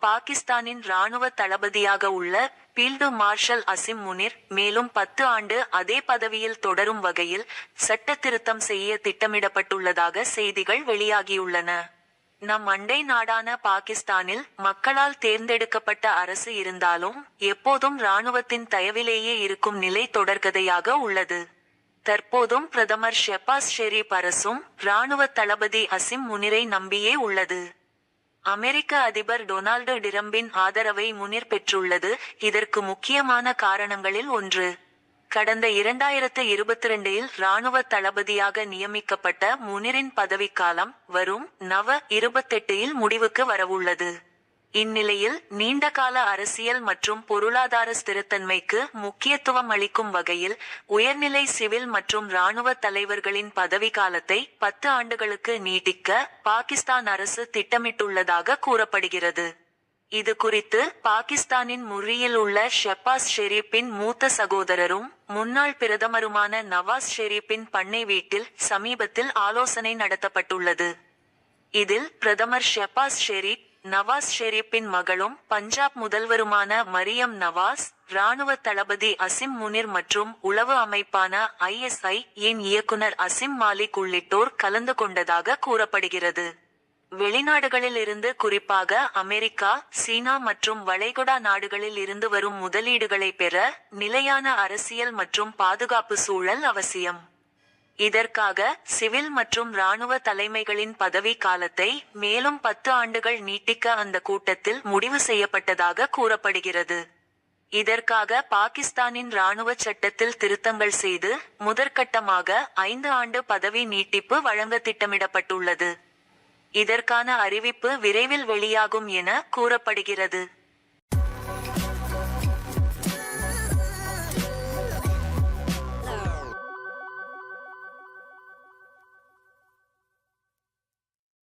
பாகிஸ்தானின் ராணுவ தளபதியாக உள்ள பீல்டு மார்ஷல் அசிம் முனிர் மேலும் பத்து ஆண்டு அதே பதவியில் தொடரும் வகையில் சட்ட திருத்தம் செய்ய திட்டமிடப்பட்டுள்ளதாக செய்திகள் வெளியாகியுள்ளன. நம் அண்டை நாடான பாகிஸ்தானில் மக்களால் தேர்ந்தெடுக்கப்பட்ட அரசு இருந்தாலும் எப்போதும் ராணுவத்தின் தயவிலேயே இருக்கும் நிலை தொடர்கதையாக உள்ளது. தற்போதும் பிரதமர் ஷெபாஸ் ஷெரீப் அரசும் ராணுவ தளபதி அசிம் முனிரை நம்பியே உள்ளது. அமெரிக்க அதிபர் டொனால்டு டிரம்பின் ஆதரவை முனிர் பெற்றுள்ளது. இதற்கு முக்கியமான காரணங்களில் ஒன்று. கடந்த இரண்டாயிரத்து இருபத்தி ரெண்டில் ராணுவ தளபதியாக நியமிக்கப்பட்ட முனிரின் பதவிக்காலம் வரும் நவ இருபத்தெட்டில் முடிவுக்கு வரவுள்ளது. இந்நிலையில் நீண்டகால அரசியல் மற்றும் பொருளாதார ஸ்திரத்தன்மைக்கு முக்கியத்துவம் அளிக்கும் வகையில் உயர்நிலை சிவில் மற்றும் ராணுவ தலைவர்களின் பதவிக்காலத்தை பத்து ஆண்டுகளுக்கு நீட்டிக்க பாகிஸ்தான் அரசு திட்டமிட்டுள்ளதாக கூறப்படுகிறது. இது குறித்து பாகிஸ்தானின் முர்ரியில் உள்ள ஷெப்பாஸ் ஷெரீப்பின் மூத்த சகோதரரும் முன்னாள் பிரதமருமான நவாஸ் ஷெரீப்பின் பண்ணை வீட்டில் சமீபத்தில் ஆலோசனை நடத்தப்பட்டுள்ளது. இதில் பிரதமர் ஷெபாஸ் ஷெரீப் நவாஸ் ஷெரீப்பின் மகளும் பஞ்சாப் முதல்வருமான மரியம் நவாஸ் ராணுவ தளபதி அசிம் முனிர் மற்றும் உளவு அமைப்பான ஐஎஸ்ஐ இன் இயக்குனர் அசிம் மாலிக் உள்ளிட்டோர் கலந்து கொண்டதாக கூறப்படுகிறது. வெளிநாடுகளில் இருந்து குறிப்பாக அமெரிக்கா சீனா மற்றும் வளைகுடா நாடுகளில் இருந்து வரும் முதலீடுகளை பெற நிலையான அரசியல் மற்றும் பாதுகாப்பு சூழல் அவசியம். இதற்காக சிவில் மற்றும் ராணுவ தலைமைகளின் பதவி காலத்தை மேலும் பத்து ஆண்டுகள் நீட்டிக்க அந்த கூட்டத்தில் முடிவு செய்யப்பட்டதாக கூறப்படுகிறது. இதற்காக பாகிஸ்தானின் ராணுவ சட்டத்தில் திருத்தங்கள் செய்து முதற்கட்டமாக ஐந்து ஆண்டு பதவி நீட்டிப்பு வழங்க திட்டமிடப்பட்டுள்ளது. இதற்கான அறிவிப்பு விரைவில் வெளியாகும் என கூறப்படுகிறது.